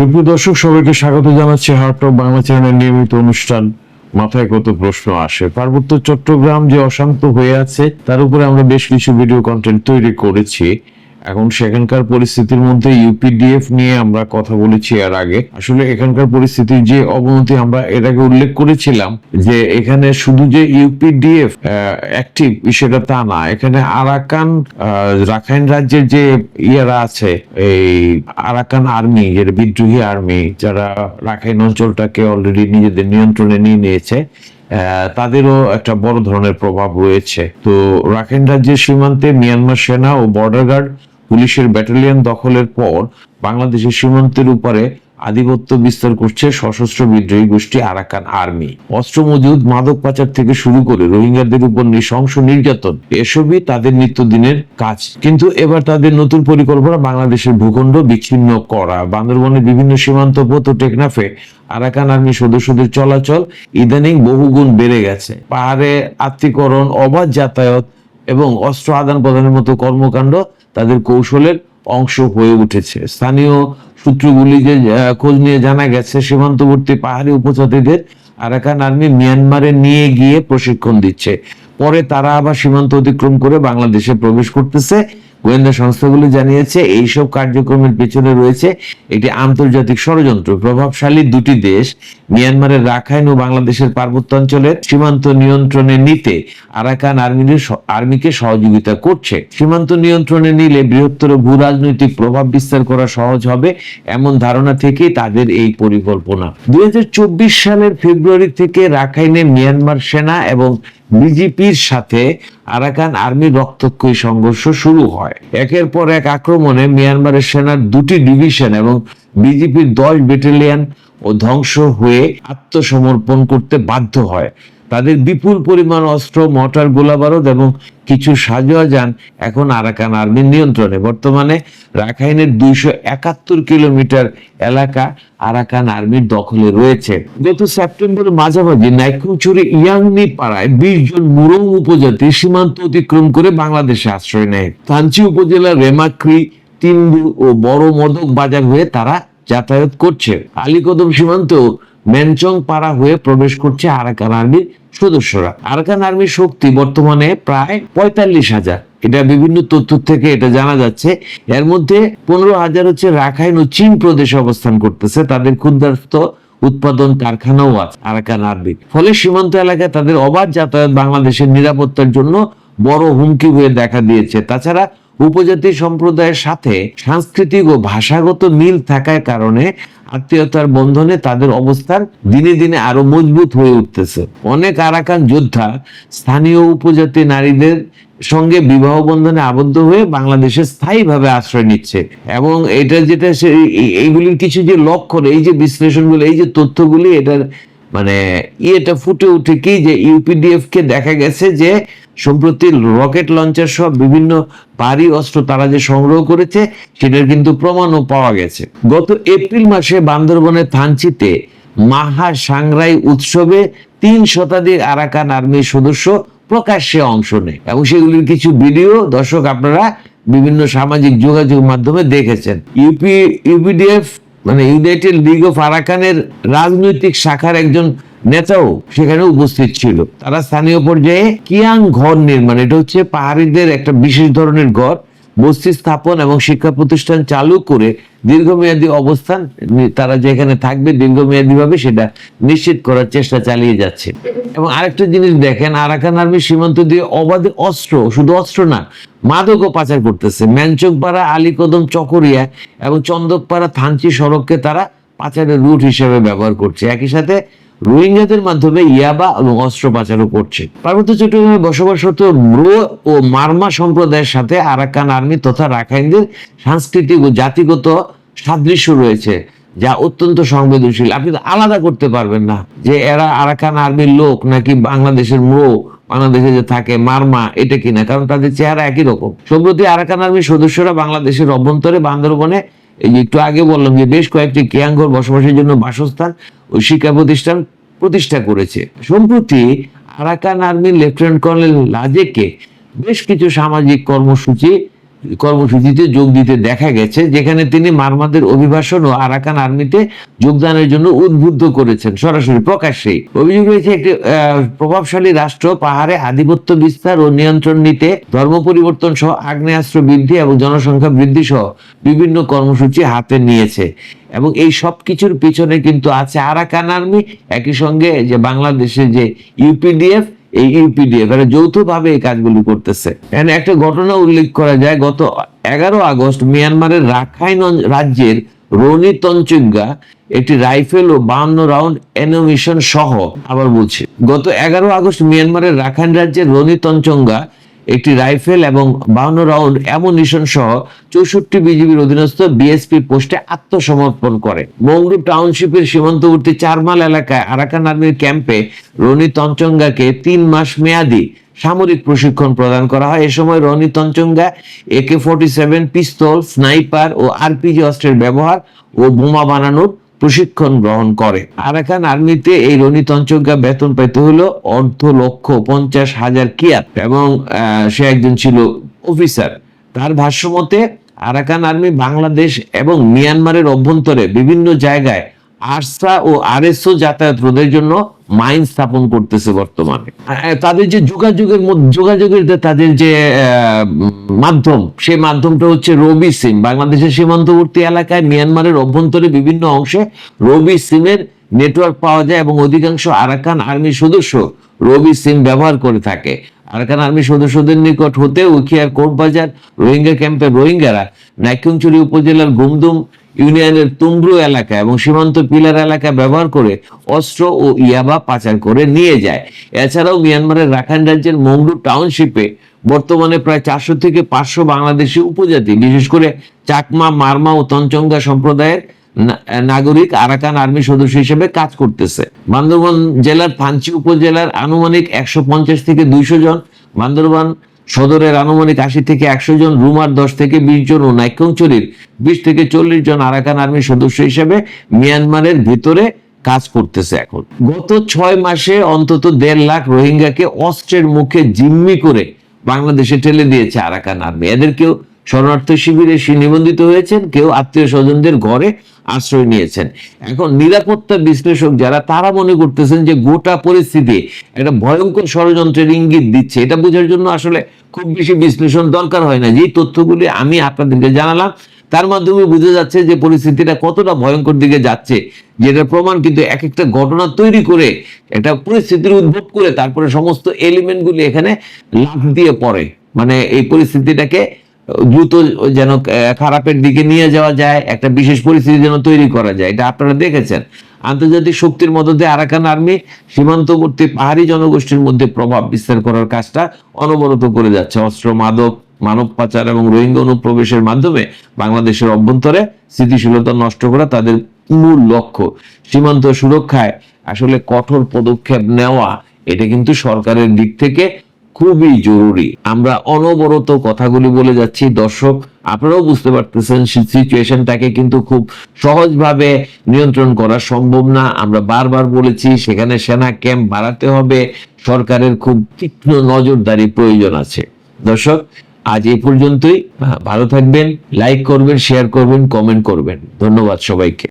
সুপ্রিয় দর্শক, সবাইকে স্বাগত জানাচ্ছি হার্ট অফ বাংলা চ্যানেলের নিয়মিত অনুষ্ঠান। মাথায় কত প্রশ্ন আসে? পার্বত্য চট্টগ্রাম যে অশান্ত হয়ে আছে, তার উপরে আমরা বেশ কিছু ভিডিও কন্টেন্ট তৈরি করেছি। এখন সেখানকার পরিস্থিতির মধ্যে ইউপিডিএফ নিয়ে আমরা কথা বলেছি এর আগে। আসলে এখানকার পরিস্থিতির যে অবনতি আমরা এর আগে উল্লেখ করেছিলাম যে এখানে শুধু যে ইউপিডিএফ অ্যাক্টিভ সেটা তা না, এখানে আরাকান রাখাইন রাজ্যের যে ইয়ারা আছে, এই আরাকান আর্মি যেটা বিদ্রোহী আর্মি, যারা রাখাইন অঞ্চলটাকে অলরেডি নিজেদের নিয়ন্ত্রণে নিয়ে নিয়েছে তাদেরও একটা বড় ধরনের প্রভাব রয়েছে। তো রাখাইন রাজ্যের সীমান্তে মিয়ানমার সেনা ও বর্ডার গার্ড পুলিশের ব্যাটালিয়ন দখলের পর বাংলাদেশের সীমান্তের উপরে আধিপত্য বিস্তার করছে সশস্ত্র বিদ্রোহী গোষ্ঠী আরাকান আর্মি। অস্ত্র মজুদ মাদক পাচার থেকে শুরু করে রোহিঙ্গাদের উপর নৃশংস নির্যাতন, এসবই তাদের নিত্যদিনের কাজ। কিন্তু এবার তাদের নতুন পরিকল্পনা বাংলাদেশের ভূখণ্ড বিচ্ছিন্ন করা। বান্দরবনের বিভিন্ন সীমান্ত পথ ও টেকনাফে আরাকান আর্মি সদস্যদের চলাচল ইদানিং বহুগুণ বেড়ে গেছে। পাহাড়ে আত্মীকরণ, অবাধ যাতায়াত এবং অস্ত্র আদান প্রদানের মতো কর্মকাণ্ড তাদের কৌশলের অংশ হয়ে উঠেছে। স্থানীয় সূত্রগুলিকে খোঁজ নিয়ে জানা গেছে, সীমান্তবর্তী পাহাড়ি উপজাতিদের আরাকান আর্মি মিয়ানমারে নিয়ে গিয়ে প্রশিক্ষণ দিচ্ছে। পরে তারা আবার সীমান্ত অতিক্রম করে বাংলাদেশে প্রবেশ করতেছে। গোয়েন্দা সংস্থাগুলি জানিয়েছে, এইসব কার্যক্রমের পেছনে রয়েছে একটি আন্তর্জাতিক ষড়যন্ত্র। প্রভাবশালী দুটি দেশ, মিয়ানমারের রাখাইন ও বাংলাদেশের পার্বত্যাঞ্চলের সীমান্ত নিয়ন্ত্রণে নিতে আরাকান আর্মির আর্মিকে সহযোগিতা করছে। সীমান্ত নিয়ন্ত্রণে নিলে বৃহত্তর ভূ রাজনৈতিক প্রভাব বিস্তার করা সহজ হবে এমন ধারণা থেকে তাদের এই পরিকল্পনা। দুই হাজার চব্বিশ সালের ফেব্রুয়ারি থেকে রাখাইনে মিয়ানমার সেনা এবং বিজেপির সাথে আরাকান আর্মির রক্তক্ষয়ী সংঘর্ষ শুরু হয়। একের পর এক আক্রমণে মিয়ানমারের সেনার দুটি ডিভিশন এবং বিজেপির দশ ব্যাটালিয়ন ও ধ্বংস হয়ে আত্মসমর্পণ করতে বাধ্য হয়। তাদের বিপুল পরিমাণ অস্ত্র মর্টার গোলাবারুদ এবং কিছু সাজোয়া যান এখন আরাকান আর্মির নিয়ন্ত্রণে। বর্তমানে রাখাইনের দুইশো একাত্তর কিলোমিটার এলাকা আরাকান আর্মির দখলে রয়েছে। গত সেপ্টেম্বরের মাঝামাঝি নাইকুচুরি ইয়াংনি পাড়ায় বিশ জন মুরং উপজাতি সীমান্ত অতিক্রম করে বাংলাদেশে আশ্রয় নেয়। থানচি উপজেলার রেমাক্রি, তিনবু ও বড় মদক বাজার হয়ে তারা যাতায়াত করছে। আলীকদম সীমান্ত মেনচং পাড়া হয়ে প্রবেশ করছে আরাকান আর্মির সদস্যরা। আরাকান আর্মির শক্তি বর্তমানে প্রায় পঁয়তাল্লিশ হাজার। এটা বিভিন্ন তথ্য থেকে এটা জানা যাচ্ছে। এর মধ্যে পনেরো হাজার হচ্ছে রাখাইন ও চীন প্রদেশে অবস্থান করতেছে। তাদের ক্ষুদ্রাস্ত উৎপাদন কারখানাও আছে আরাকান আর্মির। ফলে সীমান্ত এলাকায় তাদের অবাধ যাতায়াত বাংলাদেশের নিরাপত্তার জন্য বড় হুমকি হয়ে দেখা দিয়েছে। তাছাড়া উপজাতি সম্প্রদায়ের সাথে সাংস্কৃতিক ও ভাষাগত মিল থাকার কারণে আত্মীয়তার বন্ধনে তাদের অবস্থান দিনে দিনে আরও মজবুত হয়ে উঠতেছে। অনেক আরাকান যোদ্ধা স্থানীয় উপজাতি নারীদের সঙ্গে বিবাহ বন্ধনে আবদ্ধ হয়ে বাংলাদেশে স্থায়ীভাবে আশ্রয় নিচ্ছে এবং এটা যেটা এইগুলির কিছু যে লক্ষণ, এই যে বিশ্লেষণগুলো, এই যে তথ্যগুলি, এটার মানে ইয়েটা ফুটে উঠে কি যে ইউপিডিএফ কে দেখা গেছে যে সম্প্রতি রকেট লঞ্চার সব বিভিন্ন ভারী অস্ত্র তারা যে সংগ্রহ করেছে, সেটার কিন্তু প্রমাণও পাওয়া গেছে। গত এপ্রিল মাসে বান্দরবনের থানচিতে মাহা সাংরাই উৎসবে তিন শতাধিক আরাকান আর্মির সদস্য প্রকাশ্যে অংশ নেয় এবং সেগুলির কিছু ভিডিও দর্শক আপনারা বিভিন্ন সামাজিক যোগাযোগ মাধ্যমে দেখেছেন। ইউপি, ইউপিডিএফ মানে ইউনাইটেড লিগ অফ আরাকানের রাজনৈতিক শাখার একজন নেতাও সেখানে উপস্থিত ছিল। তারা স্থানীয় পর্যায়ে কিয়াং ঘর নির্মাণ, এটা হচ্ছে পাহাড়িদের একটা বিশেষ ধরনের ঘর বস্তি স্থাপন এবং শিক্ষা প্রতিষ্ঠান চালু করে দীর্ঘমেয়াদী অবস্থান তারা যেখানে থাকবে, দীর্ঘমেয়াদী ভাবে সেটা নিশ্চিত করার চেষ্টা চালিয়ে যাচ্ছে। এবং আরেকটা জিনিস দেখেন, আরাকান আর্মি সীমান্ত দিয়ে অবাধে অস্ত্র, শুধু অস্ত্র না, মাদকও পাচার করতেছে। ম্যানচকপাড়া আলীকদম, চকরিয়া এবং চন্দকপাড়া থানচি সড়ককে তারা পাচারের রুট হিসেবে ব্যবহার করছে। একই সাথে রোহিঙ্গাদের মাধ্যমে ইয়াবা এবং অস্ত্র পাচারও করছে। পার্বত্য চট্টগ্রামে বসবাসরত ম্রো ও মারমা সম্প্রদায়ের সাথে আরাকান আর্মি তথা রাখাইনদের সাংস্কৃতিক ও জাতিগত সাদৃশ্য রয়েছে, যা অত্যন্ত সংবেদনশীল। আপনি তো আলাদা করতে পারবেন না যে এরা আরাকান আর্মির লোক নাকি বাংলাদেশের ম্রো, বাংলাদেশে যে থাকে মারমা, এটা কিনা, কারণ তাদের চেহারা একই রকম। সম্প্রতি আরাকান আর্মির সদস্যরা বাংলাদেশের অভ্যন্তরে বান্দরবনে, এই যে একটু আগে বললাম যে বেশ কয়েকটি কেয়াঙ্গর বসবাসের জন্য বাসস্থান ও শিক্ষা প্রতিষ্ঠান প্রতিষ্ঠা করেছে। সম্প্রতি আরাকান আর্মির লেফটেন্যান্ট কর্নেল লাজেকে বেশ কিছু সামাজিক কর্মসূচি কর্মসূচিতে যোগ দিতে দেখা গেছে, যেখানে তিনি মারমাদের অভিবাসন ও আরাকান আর্মিতে যোগদানের জন্য উদ্বুদ্ধ করেছেন। সরাসরি প্রকাশ্যেই অভিযোগ রয়েছে একটি প্রভাবশালী রাষ্ট্র, পাহাড়ে আধিপত্য বিস্তার ও নিয়ন্ত্রণ নিতে ধর্ম পরিবর্তন সহ আগ্নেয়াস্ত্র বৃদ্ধি এবং জনসংখ্যা বৃদ্ধি সহ বিভিন্ন কর্মসূচি হাতে নিয়েছে। এবং এই সব কিছুর পিছনে কিন্তু আছে আরাকান আর্মি। একই সঙ্গে যে বাংলাদেশে যে ইউপিডিএফ এই ইউপিডিএফ এরা যৌথভাবে এই কাজগুলি করতেছে। এখানে একটা ঘটনা উল্লেখ করা যায়, গত এগারো আগস্ট মিয়ানমারের রাখাইন রাজ্যের রনি তঞ্চুঙ্গা একটি রাইফেল ও বাহান্ন রাউন্ড অ্যানিমেশন সহ আবার বলছি। গত এগারো আগস্ট মিয়ানমারের রাখাইন রাজ্যের রনি তঞ্চঙ্গা একটি রাইফেল এবং বাউন্ন রাউন্ড অ্যামুনিশন সহ চৌষট্টি বিজিবির অধীনস্থ বিএসপি পোস্টে আত্মসমর্পণ করে। মংডু টাউনশিপের সীমান্তবর্তী চারমাল এলাকায় আরাকান আর্মির ক্যাম্পে রনি তঞ্চঙ্গাকে তিন মাস মেয়াদি সামরিক প্রশিক্ষণ প্রদান করা হয়। এ সময় Roni Tanchangya AK forty seven, pistol, sniper ও আরপিজি অস্ত্রের ব্যবহার ও বোমা বানানোর প্রশিক্ষণ গ্রহণ করে। আরাকান আর্মিতে এই রনি তঞ্চজ্ঞা বেতন পাইতে হলো অর্ধ লক্ষ পঞ্চাশ হাজার কিয়াত এবং সে একজন ছিল অফিসার। তার ভাষ্যমতে, আরাকান আর্মি বাংলাদেশ এবং মিয়ানমারের অভ্যন্তরে বিভিন্ন জায়গায় আরসা ও আরএসও যাতায়াত রোধের জন্য মাইন স্থাপন করতেছে বর্তমানে। তাদের যে যোগাযোগের যোগাযোগের তাদের যে মাধ্যম সেই মাধ্যমটা হচ্ছে রবি সিম। বাংলাদেশের সীমান্তবর্তী এলাকায় মিয়ানমারের অভ্যন্তরে বিভিন্ন অংশে রবি সিমের নেটওয়ার্ক পাওয়া যায় এবং অধিকাংশ আরাকান আর্মির সদস্য রবি সিম ব্যবহার করে থাকে। আরাকান আর্মি সদস্যদের নিকট হতে উখিয়ার কোটবাজার রোহিঙ্গা ক্যাম্পের রোহিঙ্গারা নাইকুংচুরি উপজেলার গুমদুম ইউনিয়নের তুমব্রু এলাকা এবং সীমান্ত পিলার এলাকা ব্যবহার করে অস্ত্র ও ইয়াবা পাচার করে নিয়ে যায়। এছাড়াও মিয়ানমারের রাখাইন রাজ্যের মংডু টাউনশিপে বর্তমানে প্রায় চারশো থেকে পাঁচশো বাংলাদেশি উপজাতি, বিশেষ করে চাকমা, মারমা ও তঞ্চঙ্গা সম্প্রদায়ের নাগরিক আরাকান আর্মি সদস্য হিসেবে কাজ করতেছে। বান্দরবান জেলার ফাঞ্চি উপজেলার আনুমানিক একশো পঞ্চাশ থেকে দুইশো জন বান্দরবান সদরের আনুমানিক আশি থেকে একশো জন, রুমার দশ থেকে বিশ জন ও নাইকংচুরির বিশ থেকে চল্লিশ জন আরাকান আর্মির সদস্য হিসেবে মিয়ানমারের ভিতরে কাজ করতেছে এখন। গত ছয় মাসে অন্তত দেড় লাখ রোহিঙ্গাকে অস্ত্রের মুখে জিম্মি করে বাংলাদেশে ঠেলে দিয়েছে আরাকান আর্মি। এদের কেউ শরণার্থী শিবিরে নিবন্ধিত হয়েছেন, কেউ আত্মীয় স্বজনদের ঘরে আশ্রয় নিয়েছেন। এখন নিরাপত্তা বিশ্লেষক যারা, তারা মনে করতেছেন যে গোটা পরিস্থিতি একটা ভয়ঙ্কর ষড়যন্ত্রের ইঙ্গিত দিচ্ছে। এটা বোঝার জন্য আসলে খুব বেশি বিশ্লেষণ দরকার হয় না। যেই তথ্যগুলি আমি আপনাদেরকে জানালাম, তার মাধ্যমে বোঝা যাচ্ছে যে পরিস্থিতিটা কতটা ভয়ঙ্কর দিকে যাচ্ছে, যেটার প্রমাণ কিন্তু এক একটা ঘটনা তৈরি করে, একটা পরিস্থিতির উদ্ভব করে, তারপরে সমস্ত এলিমেন্টগুলি এখানে লাফ দিয়ে পড়ে। মানে এই পরিস্থিতিটাকে দ্রুত যেন খারাপের দিকে নিয়ে যাওয়া যায়, একটা বিশেষ পরিস্থিতি যেন তৈরি করা যায়। এটা আপনারা দেখেছেন। আন্তর্জাতিক শক্তির মদতে আরাকান আর্মি সীমান্তবর্তী পাহাড়ি জনগোষ্ঠীর মধ্যে প্রভাব বিস্তার করার কাজটা অনবরত করে যাচ্ছে। অস্ত্র, মাদক, মানব পাচার এবং রোহিঙ্গা অনুপ্রবেশের মাধ্যমে বাংলাদেশের অভ্যন্তরে স্থিতিশীলতা নষ্ট করা তাদের মূল লক্ষ্য। সীমান্ত সুরক্ষায় আসলে কঠোর পদক্ষেপ নেওয়া, এটা কিন্তু সরকারের দিক থেকে খুবই জরুরি। আমরা অনবরত কথাগুলি বলে যাচ্ছি। দর্শক, আপনারাও বুঝতে পারতেছেন সিচুয়েশনটাকে কিন্তু খুব সহজভাবে নিয়ন্ত্রণ করা সম্ভব না। আমরা বারবার বলেছি, সেখানে সেনা ক্যাম্প বাড়াতে হবে। সরকারের খুব তীক্ষ্ণ নজরদারি প্রয়োজন আছে। দর্শক, আজ এই পর্যন্তই। ভালো থাকবেন লাইক করবেন শেয়ার করবেন কমেন্ট করবেন। ধন্যবাদ সবাইকে।